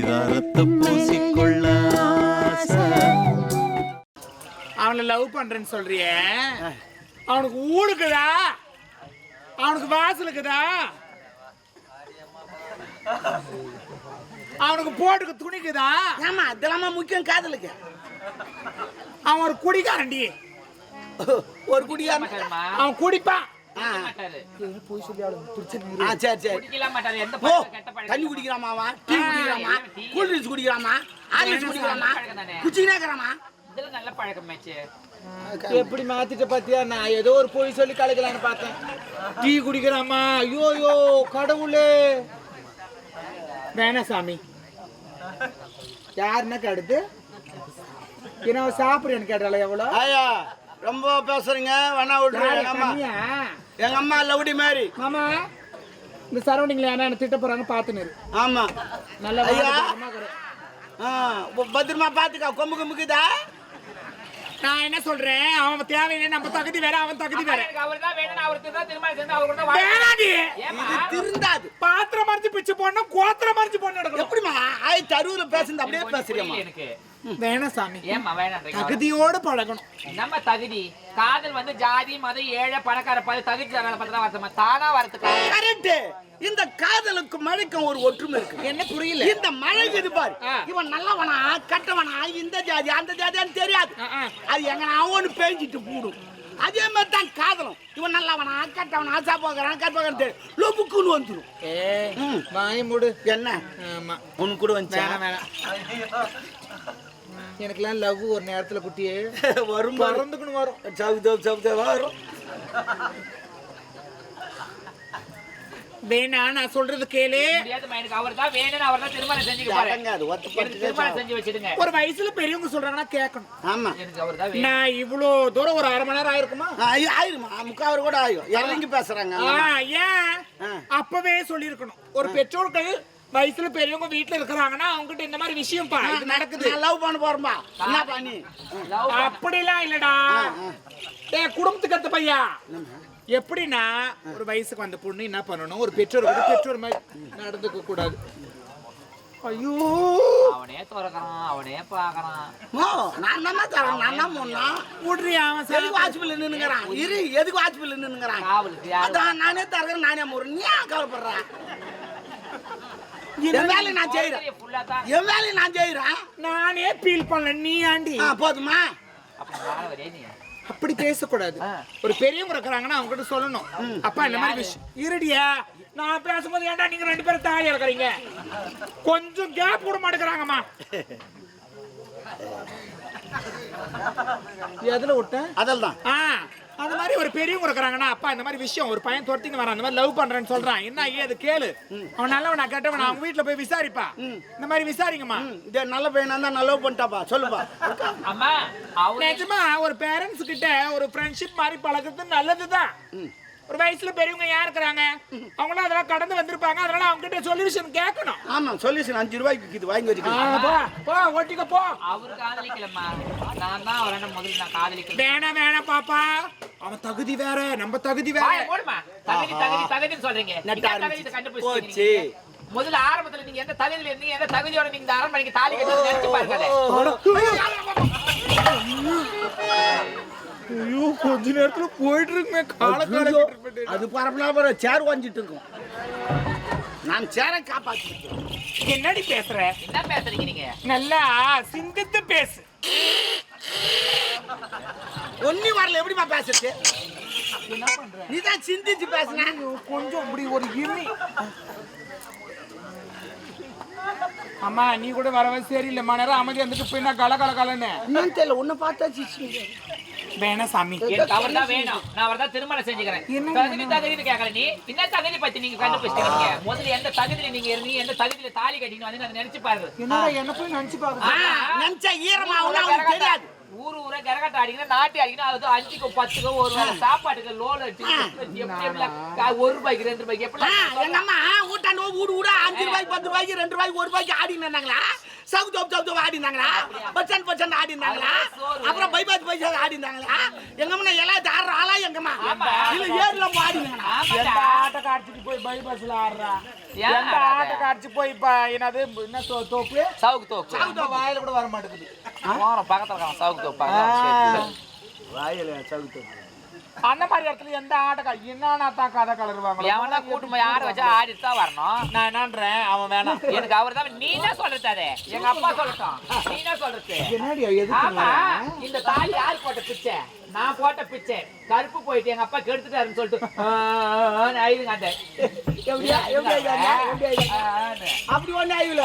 பரிதாரத்தை பூசிக்கொள்ள ஆசை. அவனை லவ் பண்றேன்னு சொல்றியே. அவனுக்கு ஊடுக்குதா அவனுக்கு வாசல் இருக்குதா அவனுக்கு போட்டுக்கு துணிக்குதா? ஏமா இதெல்லாம் முக்கியம் காதலுக்கு. அவன் ஒரு குடிக்காரண்டி ஒரு குடியார் அவன் குடிப்பான். ஆ. ஆ, சரி சரி. ஓ தண்ணி குடிக்கிறாமாவா டீ குடிக்கிறாமா கூல் ட்ரிங்க்ஸ் குடிக்கிறாமா ஆரஞ்சு குடிக்கிறாமா குச்சிக்கினே இருக்கிறாமா? இதெல்லாம் நல்ல பழக்கமாச்சு எப்படி மாத்திட்ட பாத்தியா? நான் ஏதோ ஒரு பொய் சொல்லி கலக்கலான்னு பார்த்தேன். டீ குடிக்கிறாமா ஐயோ ஐயோ கடவுளே. வேணா சாமி. யாருன்னா கடுத்து? என்ன சாப்பிடுறேன்னு கேட்டால எவ்வளோ? ஐயா ரொம்ப பேசுறீங்க வேணா விட்டுரு எங்க அம்மா லவுடி மாதிரி மாமா இந்த சரௌண்டிங்ல என்ன திட்ட போறாங்க பாத்துன்னு இரு. ஆமா. நல்ல பத்திரமா பாத்துக்க கொம்பு கொம்புக்குதா? நான் என்ன சொல்றேன்? அவன் தேவையில்லை நம்ம தகுதி வேற அவன் தகுதி வேற. எனக்கு அவர் தான் வேணும் அவருக்கு தான் திருமணம் செஞ்சு அவர் கூட வேணாடி! இது திருந்தாது. பாத்திரம் மறைச்சு பிச்சு போடணும் கோத்திரம் மறைச்சு போடணும் எடுக்கணும். எப்படிமா ஆயிரத்தி அறுபதுல பேசுறது அப்படியே பேசுறியம்மா. எனக்கு. வேணாம் சாமி. ஏமா வேணான்றீங்க தகுதியோடு பழகணும். நம்ம தகுதி காதல் வந்து ஜாதி மதம் ஏழை பணக்கார பல தகுதி தராத பத்தி தான் வரதுமா தானா வரதுக்கு கரெக்ட் இந்த காதலுக்கு மழைக்கும் ஒரு ஒற்றுமை இருக்கு. என்ன புரியல? இந்த மழை இது பாரு. ஆ. இவன் நல்லவனா கட்டவனா இந்த ஜாதி அந்த ஜாதியான்னு தெரியாது. அது எங்க அவனு பேஞ்சிட்டு கூடும். அதே மாதிரி தான் காதலும். இவன் நல்லவனா கட்டவனா சாப்பாக்குறான் கட்டப்பாக்குறான் தெரியும் லொபுக்குன்னு வந்துடும். வாய் மூடு. என்ன? ஆமா. உனக்கு கூட வந்துச்சா? எனக்குலாம் லவ் ஒரு நேரத்துல குட்டியே. வரும். பாரு. பறந்துக்கணும் வரும் சவுதோ சவுதோ வரும். வேணா நான் சொல்றது கேளு. அவர் தான் அவர் தான் திருமணம் செஞ்சுக்க ஒரு வயசுல பெரியவங்க சொல்றாங்கன்னா கேட்கணும். ஆமா. நான் இவ்வளோ தூரம் ஒரு அரை மணி நேரம் ஆயிருக்குமா? ஆயிருமா? முக்காவர் கூட ஆயும். இறங்கி பேசுறாங்க. ஆ, ஏன். அப்பவே சொல்லியிருக்கணும். ஒரு பெற்றோர்கள் வயசுல பெரியவங்க வீட்டுல இருக்கிறாங்கன்னா அவங்ககிட்ட இந்த மாதிரி விஷயம் பா இது நடக்குது. நான் லவ் பண்ண போறேன்பா. என்ன பண்ணி? அப்படிலாம் இல்லடா. ஏ குடும்பத்துக்கு அடுத்த பையா எப்படின்னா ஒரு வயசுக்கு வந்த பொண்ணு என்ன பண்ணணும்? ஒரு பெற்றோர் கூட பெற்றோர் மாதிரி நடந்துக்க கூடாது. ஐயோ! அவனே திறக்கிறான் அவனே பாக்குறான். மோ நான் தானே தரேன்? நான் தான் முன்னா விடுறி அவன் சரி வாட்ச்பில் நின்னுங்கிறான்? இரு எதுக்கு வாட்ச்பில் நின்னுங்கிறான்? காவலுக்கு யாரு? அதான் நானே தரேன் நானே முறேன் நீ ஏன் கவலைப்படுறேன் என் வேலையை நான் செய்யறேன் ஃபுல்லா தான். என் வேலையை நான் செய்யறேன் நானே ஃபீல் பண்ணல நீ ஆண்டி ஆ, போதுமா? அப்ப வரையே நீ? அப்படி பேசக்கூடாது. ஒரு பெரியவங்க இருக்கிறாங்கன்னா அவங்க கிட்ட சொல்லணும் அப்பா இந்த மாதிரி விஷயம். இருடியா நான் பேசும்போது ஏன்டா நீங்க ரெண்டு பேரும் தாலி இருக்கிறீங்க கொஞ்சம் கேப் விட மாட்டேங்கிறாங்கம்மா எதுல விட்டேன்? அதில் தான் ஆ. அந்த மாதிரி ஒரு பெரியவங்க இருக்கிறாங்கன்னா அப்பா இந்த மாதிரி விஷயம் ஒரு பையன் துரத்தின்னு வரான் அந்த மாதிரி லவ் பண்றேன்னு சொல்றான். என்ன ஏது கேளு. அவன் நல்லவனா கெட்டவனா அவங்க வீட்டுல போய் விசாரிப்பா. இந்த மாதிரி விசாரிங்கம்மா. இது நல்ல பையனா இருந்தா நல்ல பண்ணிட்டாப்பா. சொல்லுப்பா. அம்மா நிஜமா ஒரு பேரண்ட்ஸ் கிட்ட ஒரு ஃப்ரெண்ட்ஷிப் மாதிரி பழகுறது நல்லதுதான். ஒரு வயசுல பெரியவங்க யார் இருக்கிறாங்க? அவங்களும் அதெல்லாம் கடந்து வந்திருப்பாங்க. அதனால அவங்க கிட்ட சொல்யூஷன் கேட்கணும். ஆமா சொல்யூஷன் அஞ்சு ரூபாய்க்கு இது வாங்கி ஆ, வச்சுக்கலாம் போ போ ஓட்டிக்க போ. அவரு காதலிக்கலம்மா. நான் தான் அவரை முதல்ல நான் காதலிக்கல வேணாம் வேணாம் பாப்பா. அவன் தகுதி வேற நம்ம தகுதி வேற. மூடும்மா. தகுதி தகுதி தகுதின்னு சொல்றீங்க. போச்சு. முதல்ல ஆரம்பத்துல நீங்க எந்த தகுதியில இருந்தீங்க எந்த தகுதியோட நீங்க அரண்மனைக்கு தாலி கட்டி நினைச்சு பாருங்க. ஐயோ கொஞ்ச நேரத்துல போயிட்டு இருக்குமே கால கால அது பரப்பலாம் சேர் வாங்கிட்டு இருக்கும் நான் சேரை காப்பாற்றிருக்கேன் என்னடி பேசுற? என்ன பேசுறீங்க நீங்க? நல்லா சிந்தித்து பேசு. ஒன்னி வரல எப்படிமா பேசுறது? நீ தான் சிந்திச்சு பேசுன. கொஞ்சம் இப்படி ஒரு இமி அம்மா நீ கூட வரவே சரியில்லைம்மா. நேரம் அமைதி வந்துட்டு போய் நான் கல கல கலன்னு என்னன்னு தெரியல உன்னை பார்த்தா சிச்சு வேணா சாமி. அவர் தான் வேணும். நான் அவர் தான் திருமணம் செஞ்சுக்கிறேன். தகுதி தகுதின்னு கேட்கல நீ. என்ன தகுதி பத்தி நீங்க கண்டுபிடிச்சிருக்கீங்க முதல்ல எந்த தகுதியில நீங்க இருந்தீங்க எந்த தகுதியில தாலி கட்டின்னு வந்து அதை நினைச்சு பாருங்க என்னடா என்ன போய் நினைச்சு பாக்குறேன் நினைச்சா ஈரமா தெரியாது. ஊரு ஊரா கரகாட்டம் அடிக்கணும் நாட்டி அடிக்கணும் அது அஞ்சுக்கோ பத்துக்கோ ஒரு வேளை சாப்பாட்டுக்கு லோன் அடிச்சு ஒரு ரூபாய்க்கு ரெண்டு ரூபாய்க்கு எப்படி எங்க அம்மா ஊட்டாண்டு வீடு வீடா அஞ்சு ரூபாய்க்கு பத்து ரூபாய்க்கு ரெண்டு ரூபாய்க்கு ஒரு ரூபாய்க்கு ஆடின்னு சவுத் தோப் சவுத் தோப் ஆடி இருந்தாங்களா பஸ் ஸ்டாண்ட் ஆடி இருந்தாங்களா. அப்புறம் பைபாஸ் பைபாஸ் ஆடி இருந்தாங்களா எங்கம்மா எல்லாத்தையும் ஆடுற ஆளா எங்கம்மா. இல்ல ஏர்ல ஆடி இருந்தாங்களா எந்த. ஆட்ட காட்சிக்கு போய் பைபாஸ்ல ஆடுறா? எந்த? ஆட்ட காட்சி போய் இப்ப என்னது என்ன தோ- தோப்பு? சவுக்கு தோப்பு. இந்த வாயில கூட வர மாட்டேங்குது போறோம் பக்கத்துல இருக்கான். சவுக்கு தோப்பு வாயில சவுத் அந்த மாதிரி இடத்துல எந்த ஆட்ட கா என்னன்னா தான் கதை கலருவாங்க எவனா கூட்டு போய் ஆட வச்சா ஆடிட்டு தான் வரணும் நான் என்னன்றேன் அவன் வேணாம் எனக்கு அவர் தான் நீ என்ன சொல்றது எங்க அப்பா சொல்லட்டும் நீ என்ன சொல்றது என்னடி ஆமா இந்த தாலி யார் போட்ட பிச்சை நான் போட்ட பிச்சை கருப்பு போயிட்டு எங்க அப்பா கெடுத்துட்டாருன்னு சொல்லிட்டு அழுதுங்க அந்த. எப்படியா? எப்படியா. அப்படி ஒண்ணு ஆயில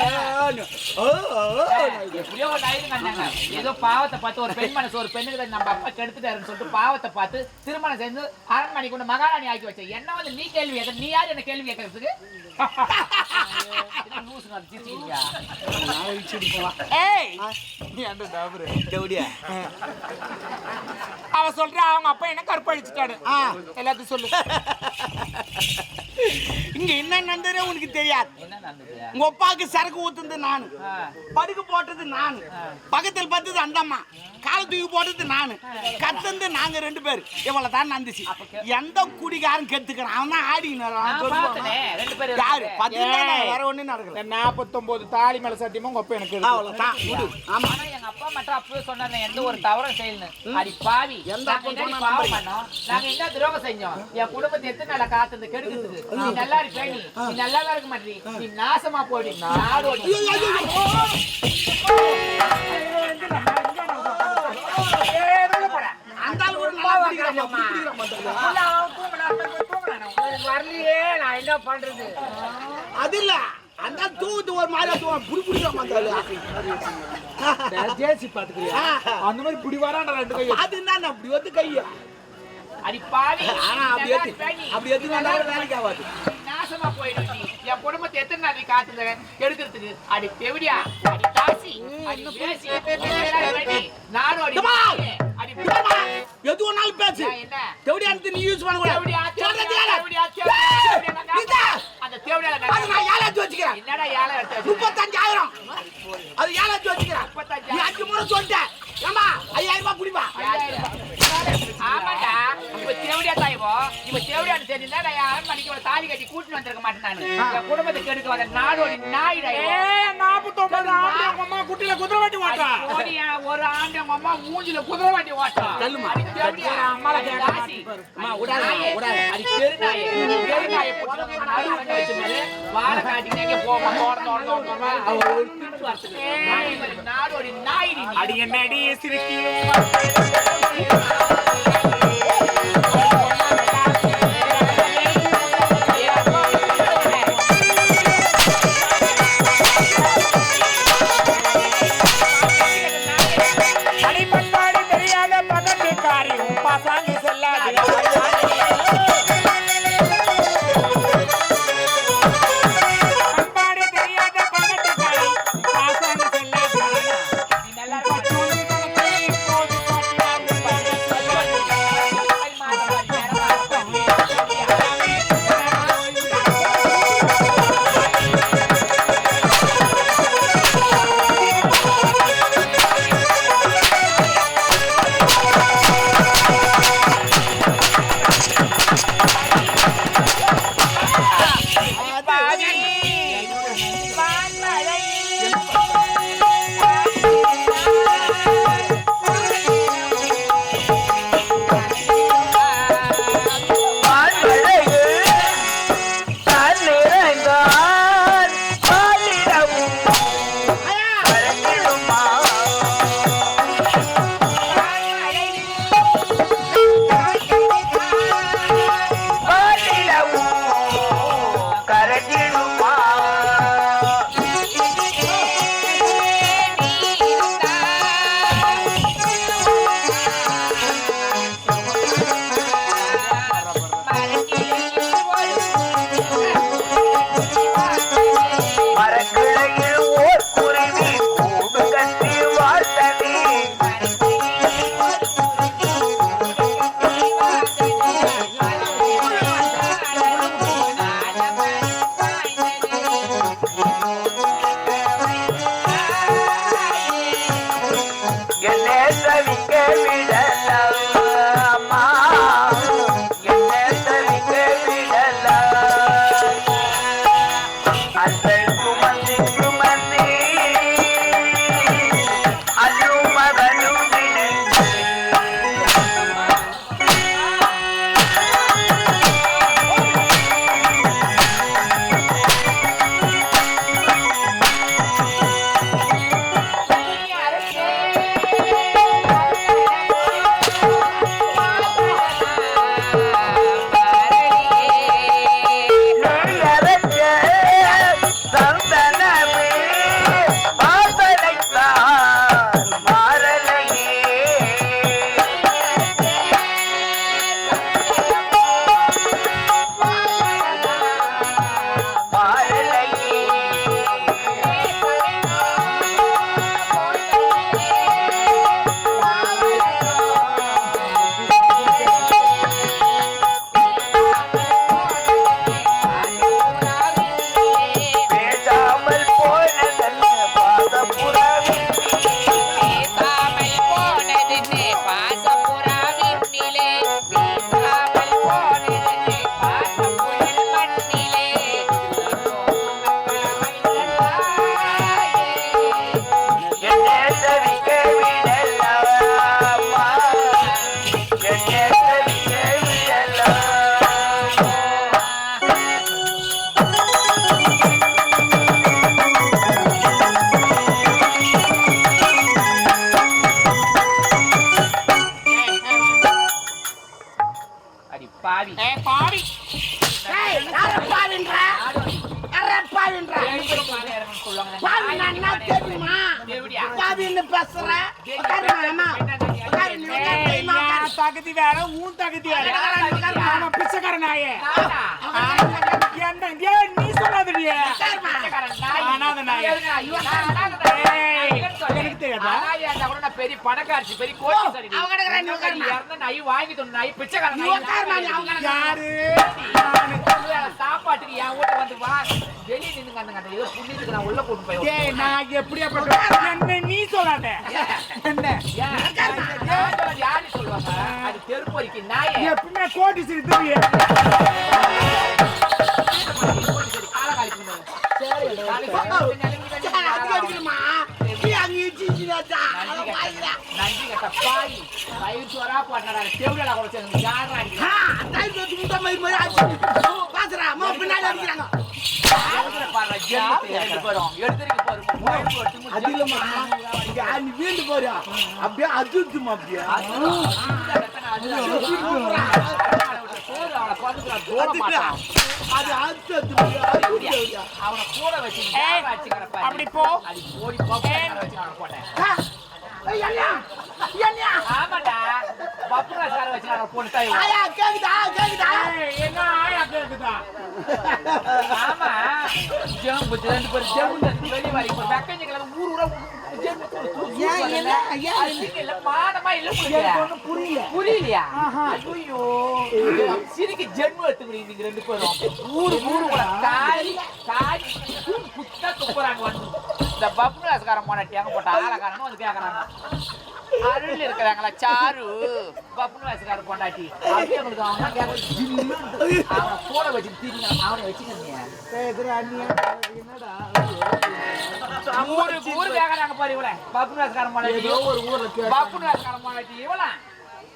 எப்படியோ ஒண்ணு. ஏதோ பாவத்தை பார்த்து ஒரு பெண் மனசு ஒரு பெண்ணுக்கு நம்ம அப்பா கெடுத்துட்டாருன்னு சொல்லிட்டு பாவத்தை பார்த்து திருமணம் செஞ்சு அரண்மனை கொண்டு மகாராணி ஆக்கி வச்ச. என்ன வந்து நீ கேள்வி கேட்க நீ யார் என்ன கேள்வி கேட்கறதுக்கு? அவ சொல்றா அவங்க அப்பா என்ன கற்பழிச்சிட்டாரு. எல்லாத்தையும் சொல்லு. இங்க என்ன நடந்ததே உனக்கு தெரியாது. உங்க அப்பாவுக்கு சரக்கு ஊத்துனது நானு. படுக்க போட்டது நானு. பக்கத்தில் பார்த்தது அந்த அம்மா காலை தூக்கி போட்டது நானு. கத்தந்து நாங்க ரெண்டு பேர். இவ்வளவு தான் நடந்துச்சு எந்த குடிகாரன் கெடுத்துக்கிறான் அவன் தான் பேரும் யாரு? ஏய். வேற ஒண்ணும் நடக்கல. நாற்பத்தொன்பது தாலி மேல சத்தியமா உங்க அப்பா எனக்கு இருக்கு. அவ்வளவுதான். விடு. ஆமா. எங்க அப்பா மட்டும் அப்பவே சொன்னாரு எந்த ஒரு தவறும் செய்யலன்னு. அடி பாவி. எந்த பாவம்? பண்ணோம்? நாங்க என்ன துரோகம் செஞ்சோம்? என் குடும்பத்தை எத்தனை நாளா கெடுக்குது? நீ நல்லா இருப்ப நீ. நீ நல்லா இருக்க மாட்டீ நீ. நாசமா போடி வரலையே நான் என்ன பண்றது அது இல்ல அந்த தூவுது ஒரு மாதிரி தூவான் புடி அந்த ஆளு. ஜேசி பாத்துக்கிறியா அந்த மாதிரி புடி வரான்டா ரெண்டு கையும்? அது என்ன அப்படி வந்து கைய? ஆனா அப்படி நீ. அப்படி வந்தாலும் வேலைக்கு ஆகாது. நாசமா போயிடும் நீ. என் குடும்பத்தை எத்தனை நாள் நீ காத்துல அடி அடி தாசி அடி பேசி. நீ நாடோடி ஏம்மா! அடி ஏம்மா, எது ஒன்னாலும் பேசு. எடுத்து நீ யூஸ் பண்ண கூடாது. அந்த தேவடியால நான் வச்சுக்கிறேன். என்னடா ஏழை எடுத்து? முப்பத்தஞ்சாயிரம். அது ஏழாச்சு வச்சுக்கிறேன். முப்பத்தஞ்சாயிரம். நீ அஞ்சு முறை சொல்லிட்டேன் ஏமா ஐயாயிரம் ரூபாய் குடிப்பா. ஆமாண்டா, தெரிஞ்சா நான் அரண்மனைக்கு ஒரு தாலி கட்டி கூட்டின்னு வந்திருக்க மாட்டேன் நானு. என் குடும்பத்தை கெடுக்க வந்த நாடோடி நாயிடா நாற்பத்தொன்பது ஆண்டு உங்க அம்மா குட்டியில குதிரை வண்டி ஓட்டா ஒரு ஆண்டு உங்க அம்மா மூஞ்சில குதிரை வண்டி ஓட்டும். தள்ளுமா. அடி விடாத. அடி பாவி ஏ பாவி ஏய் யார பாவின்றா யார பாவின்றா பாவி நான் என்ன தெரியுமா? பாவின்னு பேசுற? உட்காருமா தகுதி வேற உன் தகுதி வேற ஆமா பிச்சைக்காரனாயே என்ன ஏய், நீ சொல்லாதடி. அனாதை நாய். எனக்கு தெரியாதா? கூட பெரிய பணக்காரச்சி, பெரிய. இறந்த நாய் வாங்கி தந்த நாய், பிச்சைக்காரன். யாரு சாப்பாட்டுக்கு என் வீட்டு வந்து வா வெளியே நின்னுங்க அந்த கதை ஏதோ புண்ணியத்துக்கு நான் உள்ள கூட்டு போய் ஏய் நான் எப்படியாப்பட்ட என்ன நீ சொல்லாத என்ன ஏன்? யாரு சொல்லுவாங்க அது தெருப்பொறிக்கு நாயே எப்பவுமே கோடி சிரி வீண்டு போறியா? அப்படியே அதிர்த்துமா அப்படியே. அப்படி போ. வச்சு ஆயா, கேக்குதா கேக்குதா என்ன ஆயா கேக்குதா ஆமா ஜம்பு ரெண்டு ஜம்பு வெளிய வரி இப்ப வெக்கஞ்ச ஊர் ஊரா ஏன் இல்ல புரியல. புரியலையா? ஐயோ சிரிக்கு ஜென்மம் எடுத்துக்கிறீங்க நீங்க ரெண்டு பேரும். ஊரு ஊரு கூட புத்தா துப்புறாங்க வந்து. இந்த பப்ராஸ்காரன் போனாட்டி அங்க போட்ட ஆளக்காரன் வந்து கேக்குறாங்க அருள் இருக்கிறாங்களா? சாரு பப்புனு வயசுக்காரன் பொண்டாட்டி. அப்படியே உங்களுக்கு அவனை கூட வச்சு தீருங்க அவனை நீ என்னடா ஊரு ஊரு கேக்குறாங்க பாரு இவள. பப்புனு வயசுக்காரன் பொண்டாட்டி. ஒரு ஊர்ல. பப்புனு வயசுக்காரன் பொண்டாட்டி. இவளா.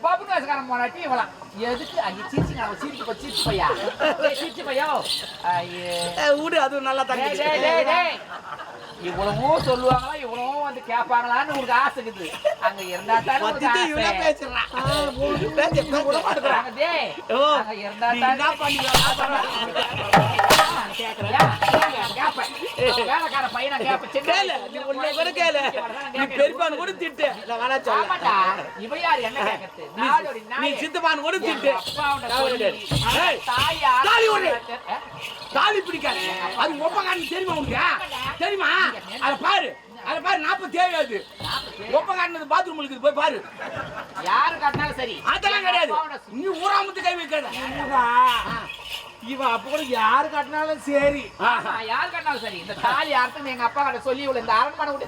பப்புனு வயசுக்காரன் பொண்டாட்டி இவளா எதுக்கு அங்க சீச்சிங்க அவன் சீரிக்கு போய் சீச்சு பையா சீச்சு பையோ விடு அதுவும் நல்லா டேய். இவ்வளவோ சொல்லுவாங்களா இவ்வளவோ வந்து கேட்பாங்களான்னு உங்களுக்கு ஆசை இருக்குது அங்க இருந்தா தானே உங்களுக்கு பத்திட்டு இவ்வளவு ஆசை. பேசுறா பேச்சு பேச கூட மாட்டேங்கிறா. அங்க இருந்தா தானே என்ன பண்ணுவ? வேலைக்கார பையனை கேப்ப சின்ன கேளு, நீ உன்னை கூட கேளு. நீ பெரியப்பான்னு கூட திட்டு. நான் வேணா சொல்ல. இவ யார்? என்ன கேக்குறது? நீ கூட தாய் தாலி? தாலி பிடிக்காது. அது ஒப்பக்காரன் தெரியுமா உனக்கு? தெரியுமா? அதை பாரு. அதை பாரு நாற்பத்தி ஏழு அது ஒப்பக்காரன் பாத்ரூம் இருக்குது போய் பாரு. யாரு கட்டினாலும் சரி. அதெல்லாம் கிடையாது. நீ ஊராமத்து கை இவா, அப்ப கூட யாரு கட்டினாலும் சரி. யார் கட்டினாலும் சரி. இந்த தாலி யாருக்கும் எங்க அப்பா கிட்ட சொல்லி இவ்வளவு இந்த அரண்மனை விட்டு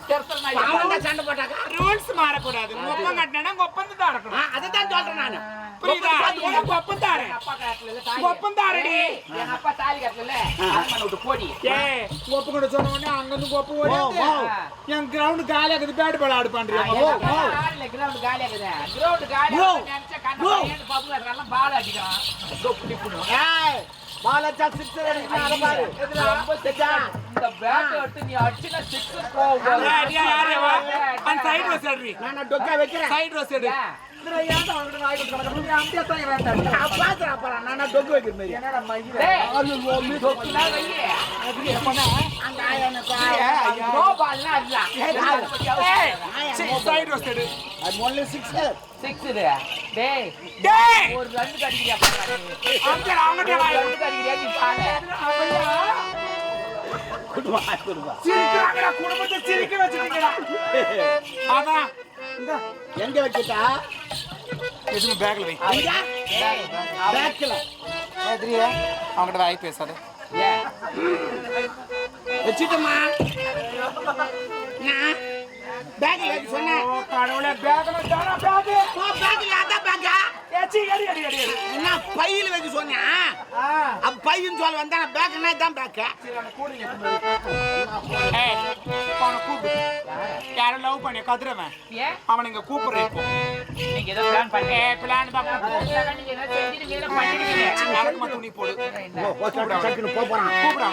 தான் சண்டை போட்டாக்கா? ரூல்ஸ் மாறக்கூடாது. ஒப்பம் கட்டினா ஒப்பந்தம் தான் இருக்கணும் அதைத்தான் சொல்றேன் நானு. புரியுதா? உனக்கு ஒப்பம் தாரு எங்க அப்பா கட்டல தாலி. ஒப்பம் தாரடி. எங்க அப்பா தாலி கட்டல அரண்மனை விட்டு போடி. ஏய் ஒப்பு கூட சொன்ன உடனே அங்க இருந்து ஒப்பு ஓடி. என் கிரவுண்ட் காலியா இருக்குது பேட் பால் ஆடு பண்றியா கிரவுண்ட் காலியா இருக்குது கிரவுண்ட் காலியா. நினைச்சா கண்ணு அதெல்லாம் பால் அடிக்கிறான். ஏய் பாலச்சா சிக்ஸர் அடிக்கிறான் அதை பாரு. ரொம்ப செட்டா. இந்த பேட் எடுத்து நீ அடிச்சுனா சிக்ஸ் போகும் அந்த சைடு ரோஸ் எடுறி நான் டொக்கா வைக்கிறேன். சைடு ரோஸ் எடு ஒரு பாரு. அங்க அவங்க பாரு. குடுவா குடுவா சிரிக்கிறாங்கடா குடும்பத்தை சிரிக்க வச்சிருக்கீங்கடா அதான் இந்த. எங்க வைக்கிட்டா எதுவும் பேக்ல வை. எங்க டேய், அவன் பேக்ல அவங்ககிட்ட வாய் பேசாத. ஏன்? வச்சுட்டமா நான் பேக்ல வைக்க சொன்னேன். ஓ கடவுளே பேக்ல தானா பேக் ஓ பேக்ல அதான் பேக்கா என்ன பையில வைக்க அப்ப பையன் சொல்ல வந்தா பேக்னா தான் பேக்கா ஏய் அவனை கூப்பிடு யாரும் லவ் பண்ணி கத்துறவன் ஏன்? அவனை இங்க கூப்பிடுறேன் நீங்க ஏதோ. பிளான் பண்ணிருக்கீங்க. யாருக்கு மட்டும் துணி போடு சட்டுன்னு போ போறான் கூப்பிடு